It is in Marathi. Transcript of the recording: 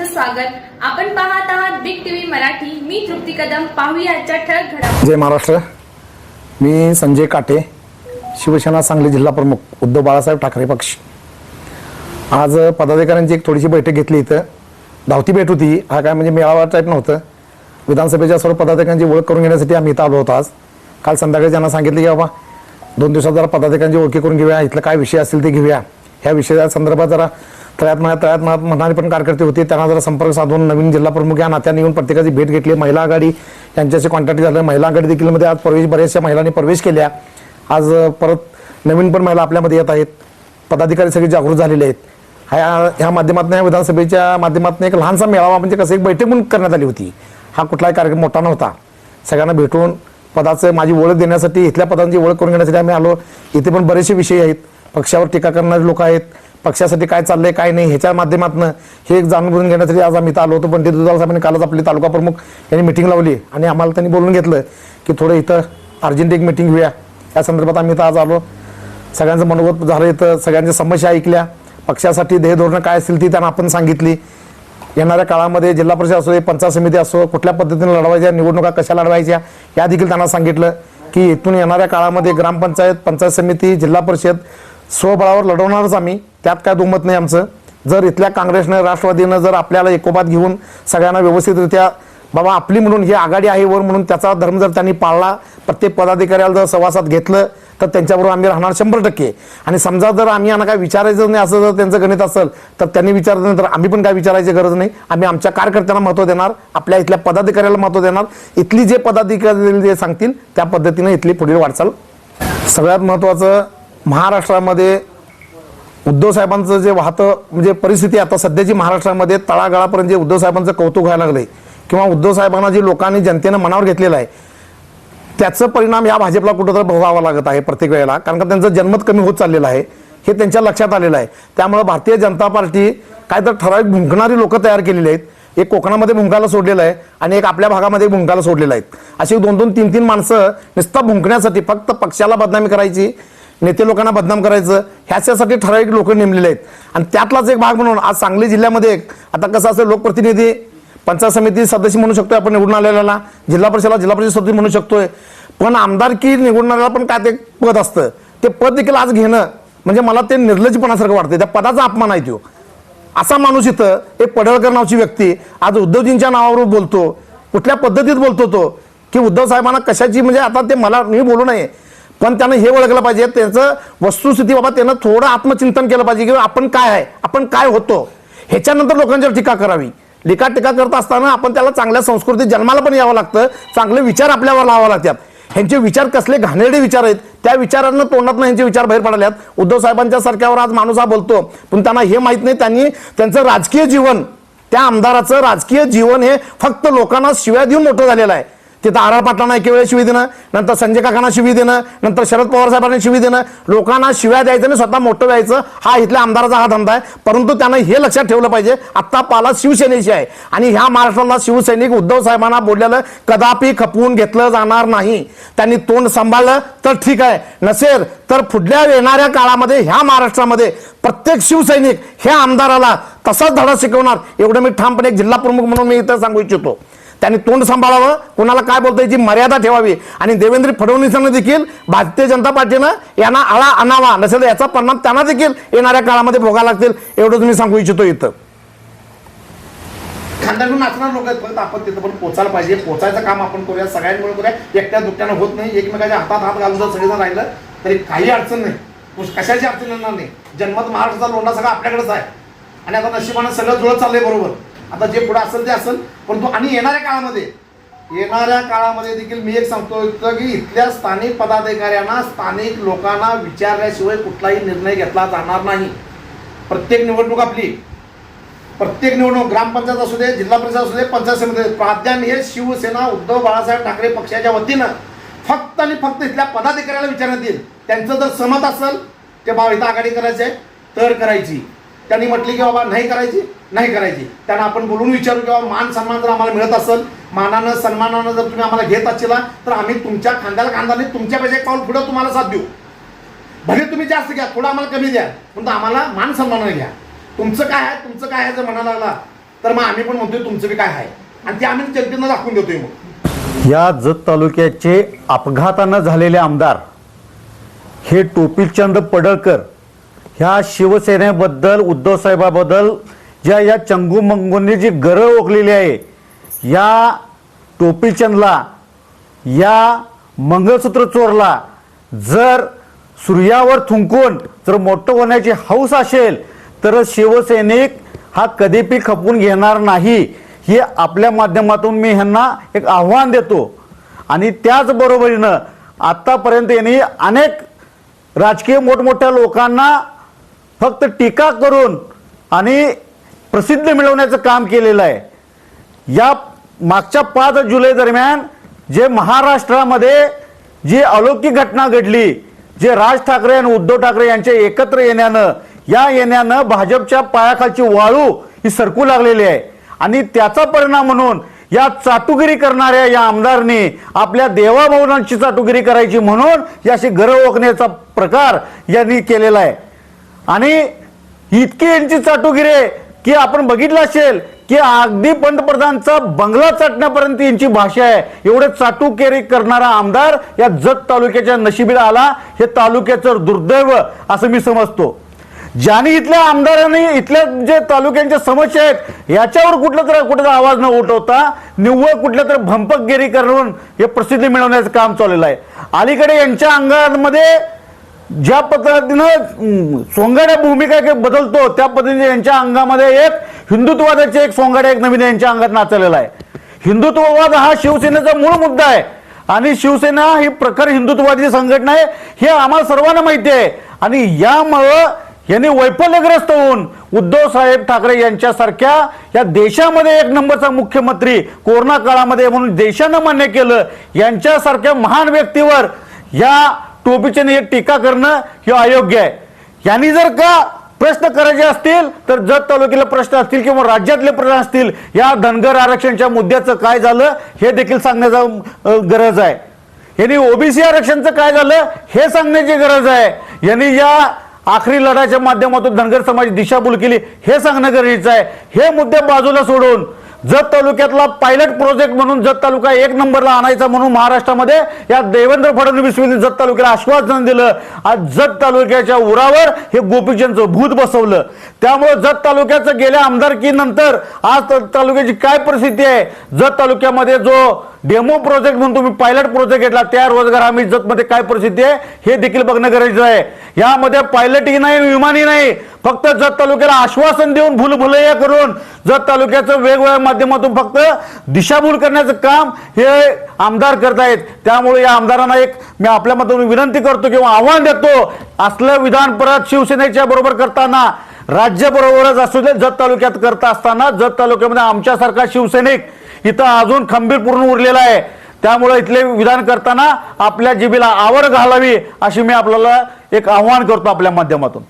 सर्वांचं स्वागत. आपण पाहत आहात बिग टीव्ही मराठी. मी तृप्ती कदम. पाहूया आजच्या ठळक घडामोडी. जय महाराष्ट्र. मी संजय काटे शिवसेना सांगली जिल्हा प्रमुख उद्धव बाळासाहेब ठाकरे पक्ष. आज पदाधिकाऱ्यांची एक थोडीशी बैठक घेतली इथं. धावती भेट होती. हा काय म्हणजे मेळावा टाईप नव्हतं. विधानसभेच्या सर्व पदाधिकाऱ्यांची ओळख करून घेण्यासाठी आम्ही इथं आलो होतो आज. काल संध्याकाळी त्यांना सांगितलं की बाबा दोन दिवसात जरा पदाधिकाऱ्यांची ओळखी करून घेऊया. इथलं काय विषय असतील ते घेऊया. ह्या विषया संदर्भात जरा तळ्यात मळ्यात तळ्यात मळ्यात म्हणणारे पण कार्यकर्ते होते. त्यांना जरा संपर्क साधून नवीन जिल्हा प्रमुख या नात्याने येऊन प्रत्येकाची भेट घेतली. महिला आघाडी त्यांच्याशी कॉन्टॅक्ट झालं. महिला आघाडी देखील मध्ये आज प्रवेश बऱ्याचशा महिलांनी प्रवेश केल्या. आज परत नवीन पण महिला आपल्यामध्ये येत आहेत. पदाधिकारी सगळे जागृत झालेले आहेत. ह्या ह्या माध्यमातून या विधानसभेच्या माध्यमातून एक लहानसा मेळावा म्हणजे कसं एक बैठक म्हणून करण्यात आली होती. हा कुठलाही कार्यक्रम मोठा नव्हता. सगळ्यांना भेटून पदाचं माझी ओळख देण्यासाठी इथल्या पदांची ओळख करून घेण्यासाठी आम्ही आलो. इथे पण बरेचसे विषय आहेत. पक्षावर टीका करणारे लोक आहेत. पक्षासाठी काय चाललंय काय नाही ह्याच्या माध्यमातून हे एक जाणून घेऊन घेण्यासाठी आज आम्ही इथं आलो होतो. पण ते दुधाळ साहेबांनी कालच आपले तालुका प्रमुख यांनी मिटिंग लावली आणि आम्हाला त्यांनी बोलून घेतलं की थोडं इथं अर्जंट एक मिटिंग घेऊया. या संदर्भात आम्ही इथं आज आलो. सगळ्यांचं मनोगत झालं इथं सगळ्यांच्या समस्या ऐकल्या. पक्षासाठी ध्येय धोरणं काय असतील ती त्यांना आपण सांगितली. येणाऱ्या काळामध्ये जिल्हा परिषद असो पंचायत समिती असो कुठल्या पद्धतीने लढवायच्या निवडणुका कशा लढवायच्या या देखील त्यांना सांगितलं की इथून येणाऱ्या काळामध्ये ग्रामपंचायत पंचायत समिती जिल्हा परिषद स्वबळावर लढवणारच आम्ही. त्यात काय दुमत नाही आमचं. जर इथल्या काँग्रेसनं राष्ट्रवादीनं जर आपल्याला एकोपात घेऊन सगळ्यांना व्यवस्थितरित्या बाबा आपली म्हणून ही आघाडी आहे वर म्हणून त्याचा धर्म जर त्यांनी पाळला प्रत्येक पदाधिकाऱ्याला जर सवासात घेतलं तर त्यांच्याबरोबर आम्ही राहणार शंभर टक्के. आणि समजा जर आम्ही यांना काय विचारायचं नाही असं जर त्यांचं गणित असेल तर त्यांनी विचारलं नाही तर आम्ही पण काय विचारायची गरज नाही. आम्ही आमच्या कार्यकर्त्यांना महत्त्व देणार आपल्या इथल्या पदाधिकाऱ्याला महत्त्व देणार. इथली जे पदाधिकारी जे सांगतील त्या पद्धतीने इथली पुढील वाटचाल सगळ्यात महत्त्वाचं महाराष्ट्रामध्ये उद्धव साहेबांचं जे वाहतं म्हणजे परिस्थिती आता सध्याची महाराष्ट्रामध्ये तळागाळापर्यंत जे उद्धव साहेबांचं कौतुक व्हायला लागले किंवा उद्धव साहेबांना जे लोकांनी जनतेनं मनावर घेतलेलं आहे त्याचं परिणाम या भाजपला कुठंतरी भोगावा लागत आहे प्रत्येक वेळेला कारण का त्यांचं जन्मत कमी होत चाललेलं आहे हे त्यांच्या लक्षात आलेलं आहे. त्यामुळे भारतीय जनता पार्टी काय तर ठराविक भुंकणारी लोक तयार केलेली आहेत एक कोकणामध्ये भुंकायला सोडलेलं आहे आणि एक आपल्या भागामध्ये भुंकायला सोडलेलं आहे अशी दोन दोन तीन तीन माणसं नुसतं भुंकण्यासाठी फक्त पक्षाला बदनामी करायची नेते लोकांना बदनाम करायचं ह्याच्यासाठी ठराविक लोक नेमलेले आहेत. आणि त्यातलाच एक भाग म्हणून आज सांगली जिल्ह्यामध्ये एक आता कसं असं लोकप्रतिनिधी पंचायत समिती सदस्य म्हणू शकतोय आपण निवडून आलेल्याला जिल्हा परिषदला जिल्हा परिषद सदस्य म्हणू शकतोय. पण आमदारकी निवडणाऱ्याला पण काय ते पद असतं. ते पद देखील आज घेणं म्हणजे मला ते निर्लज्जपणासारखं वाटतं त्या पदाचा अपमान आहे तो. असा माणूस इथं एक पडळकर नावची व्यक्ती आज उद्धवजींच्या नावावर बोलतो. कुठल्या पद्धतीत बोलतो तो? की उद्धव साहेबांना कशाची म्हणजे आता ते मला मी बोलू नये. पण त्यानं हे ओळखलं पाहिजे त्याचं वस्तुस्थिती बाबा त्यानं थोडं आत्मचिंतन केलं पाहिजे की आपण काय आहे आपण काय होतो. ह्याच्यानंतर लोकांच्यावर टीका करावी. लिखा टीका करत असताना आपण त्याला चांगल्या संस्कृतीत जन्माला पण यावं लागतं चांगले विचार आपल्यावर लावावं लागतात. ह्यांचे विचार कसले घाणेरडे विचार आहेत त्या विचारांना तोंडातनं ह्यांचे विचार बाहेर पडल्यात उद्धव साहेबांच्या सारख्यावर आज माणूस हा बोलतो पण त्यांना हे माहीत नाही त्यांनी त्यांचं राजकीय जीवन त्या आमदाराचं राजकीय जीवन हे फक्त लोकांना शिव्या देऊन मोठं झालेलं आहे. तिथं आर आर पाटलांना एक वेळेस शिवी देणं नंतर संजय काकांना शिवी देणं नंतर शरद पवार साहेबांना शिवी देणं लोकांना शिव्या द्यायचं आणि स्वतः मोठं व्हायचं हा इथल्या आमदाराचा हा धंदा आहे. परंतु त्यांना हे लक्षात ठेवलं पाहिजे आत्ता पाला शिवसेनेची आहे. आणि ह्या महाराष्ट्राला शिवसैनिक उद्धव साहेबांना बोललेलं कदापि खपवून घेतलं जाणार नाही. त्यांनी तोंड सांभाळलं तर ठीक आहे. नसेल तर पुढल्या येणाऱ्या काळामध्ये ह्या महाराष्ट्रामध्ये प्रत्येक शिवसैनिक ह्या आमदाराला तसाच धडा शिकवणार. एवढं मी ठामपणे एक जिल्हा प्रमुख म्हणून मी इथं सांगू इच्छितो. त्यांनी तोंड सांभाळावं. कोणाला काय बोलता याची मर्यादा ठेवावी. आणि देवेंद्र फडणवीसांना देखील भारतीय जनता पार्टीनं यांना आळा आणावा. नसेल याचा परिणाम त्यांना देखील येणाऱ्या काळामध्ये भोगा लागतील एवढंच मी सांगू इच्छितो इथं. खांद्याकडून नाचणार लोक आहेत आपण तिथं पण पोचायला पाहिजे. पोचायचं काम आपण करूया सगळ्यांमुळे करूया. एकट्या दुकट्यानं होत नाही. एकमेकाच्या हातात हात घालून जर सगळेजण राहिलं तरी काही अडचण नाही. कशाची अडचण येणार नाही? जन्मत महाराष्ट्राचा लोंढा सगळा आपल्याकडेच आहे. आणि आता नशिबानं सगळं जुळत चाललंय बरोबर. आता जे पुढे असेल ते असेल परंतु आणि येणाऱ्या काळामध्ये येणाऱ्या काळामध्ये देखील मी एक सांगतो की इथल्या स्थानिक पदाधिकाऱ्यांना स्थानिक लोकांना विचारल्याशिवाय कुठलाही निर्णय घेतला जाणार नाही. प्रत्येक निवडणूक आपली प्रत्येक निवडणूक ग्रामपंचायत असू दे जिल्हा परिषद असू दे पंचायत समिती प्राधान्य हे शिवसेना उद्धव बाळासाहेब ठाकरे पक्षाच्या वतीनं फक्त आणि फक्त इथल्या पदाधिकाऱ्याला विचारण्यात येईल. त्यांचं जर सहमत असेल ते बाबा इथं आघाडी करायची आहे तर करायची. त्यांनी म्हटली की बाबा नाही करायची. नाही करायची. त्यांना आपण बोलून विचारू की मान सन्मान जर आम्हाला मिळत असेल मानानं सन्मानानं जर तुम्ही आम्हाला घेत असेल तर आम्ही तुमच्या खांद्याला खांद्याने तुमच्यापेक्षा एक पाऊल पुढं तुम्हाला साथ देऊ. भले तुम्ही जास्त घ्या थोडं आम्हाला कमी द्या पण आम्हाला मान सन्मानाने घ्या. तुमचं काय आहे तुमचं काय आहे जर म्हणायला लागला तर मग आम्ही पण म्हणतोय तुमचं बी काय आहे. आणि ते आम्ही जनतेनं दाखवून देतोय मग. या जत तालुक्याचे अपघातानं झालेले आमदार हे टोपीचंद पडळकर ह्या शिवसेनेबद्दल उद्धवसाहेबाबद्दल ज्या या चंगू मंगूंनी जी गरळ ओकलेली आहे या टोपीचंदला या मंगळसूत्र चोरला जर सूर्यावर थुंकून जर मोठं होण्याची हौस असेल तर शिवसैनिक हा कधीपी खपवून घेणार नाही हे आपल्या माध्यमातून मी ह्यांना एक आव्हान देतो. आणि त्याचबरोबरीनं आत्तापर्यंत यांनी अनेक राजकीय मोठमोठ्या लोकांना फक्त टीका करून आणि प्रसिद्ध मिळवण्याचं काम केलेलं आहे. या मागच्या पाच जुलै दरम्यान जे महाराष्ट्रामध्ये जी अलौकिक घटना घडली जे राज ठाकरे आणि उद्धव ठाकरे यांच्या एकत्र येण्यानं या येण्यानं भाजपच्या पायाखालची वाळू ही सरकू लागलेली आहे. आणि त्याचा परिणाम म्हणून या चाटुगिरी करणाऱ्या या आमदारनी आपल्या देवाभावनांची चाटुगिरी करायची म्हणून याशी गरव ओकण्याचा प्रकार यांनी केलेला आहे. आणि इतकी यांची चाटुगिरी की आपण बघितलं असेल की अगदी पंतप्रधानचा बंगला चाटण्यापर्यंत यांची भाषा आहे. एवढे चाटुकेरी करणारा आमदार या जत तालुक्याच्या नशिबीला आला. हे तालुक्याचं दुर्दैव असं मी समजतो. ज्यांनी इथल्या आमदारांनी इथल्या जे तालुक्यांच्या समस्या आहेत याच्यावर कुठलं तर कुठं आवाज न उठवता निव्वळ कुठल्या तर भंपकगिरी करून हे प्रसिद्धी मिळवण्याचं काम चाललेलं आहे. अलीकडे यांच्या अंगामध्ये ज्या पद्धतीनं सोंगाड्या भूमिका बदलतो त्या पद्धतीने यांच्या अंगामध्ये एक हिंदुत्वादाचे एक सोंगाड्या एक नवीन यांच्या अंगात नाचलेला आहे. हिंदुत्ववाद हा शिवसेनेचा मूळ मुद्दा आहे. आणि शिवसेना ही प्रखर हिंदुत्ववादी संघटना आहे हे आम्हाला सर्वांना माहिती आहे. आणि यामुळं यांनी वैफल्यग्रस्त होऊन उद्धव साहेब ठाकरे यांच्यासारख्या या देशामध्ये एक नंबरचा मुख्यमंत्री कोरोना काळामध्ये म्हणून देशानं मान्य केलं यांच्यासारख्या महान व्यक्तीवर या टोपीच्याने एक टीका करणं हे अयोग्य आहे. यांनी जर का प्रश्न करायचे असतील तर जत तालुक्याला प्रश्न असतील किंवा राज्यातले प्रश्न असतील या धनगर आरक्षणच्या मुद्द्याचं काय झालं हे देखील सांगण्याचा गरज आहे. यांनी ओबीसी आरक्षणचं काय झालं हे सांगण्याची गरज आहे. यांनी या आखरी लढाच्या माध्यमातून धनगर समाज दिशाभूल केली हे सांगणं गरजेचं आहे. हे मुद्दे बाजूला सोडून जत तालुक्यातला पायलट प्रोजेक्ट म्हणून जत तालुका एक नंबरला आणायचा म्हणून महाराष्ट्रामध्ये या देवेंद्र फडणवीस यांनी जत तालुक्याला आश्वासन दिलं. आज जत तालुक्याच्या उरावर हे गोपीचंदचं भूत बसवलं. त्यामुळे जत तालुक्याचं गेल्या आमदारकीनंतर आज तालुक्याची काय परिस्थिती आहे? जत तालुक्यामध्ये जो डेमो प्रोजेक्ट म्हणून तुम्ही पायलट प्रोजेक्ट घेतला त्या रोजगार हमी जतमध्ये काय परिस्थिती आहे? हे देखील बघणं गरजेचं आहे. यामध्ये पायलटही नाही विमानही नाही. फक्त जत तालुक्याला आश्वासन देऊन भूलभुलैया करून जत तालुक्याचं वेगवेगळ्या माध्यमातून फक्त दिशाभूल करण्याचं काम हे आमदार करतायत. त्यामुळे या आमदारांना एक मी आपल्या मतातून विनंती करतो किंवा आव्हान देतो असलं विधान परत शिवसेनेच्या बरोबर करताना राज्याबरोबरच असू दे जत तालुक्यात करत असताना जत तालुक्यामध्ये आमच्यासारखा शिवसैनिक इथं अजून खंबीरपूर्ण उरलेला आहे. त्यामुळे इथले विधान करताना आपल्या जिबीला आवड घालावी अशी मी आपल्याला एक आव्हान करतो आपल्या माध्यमातून.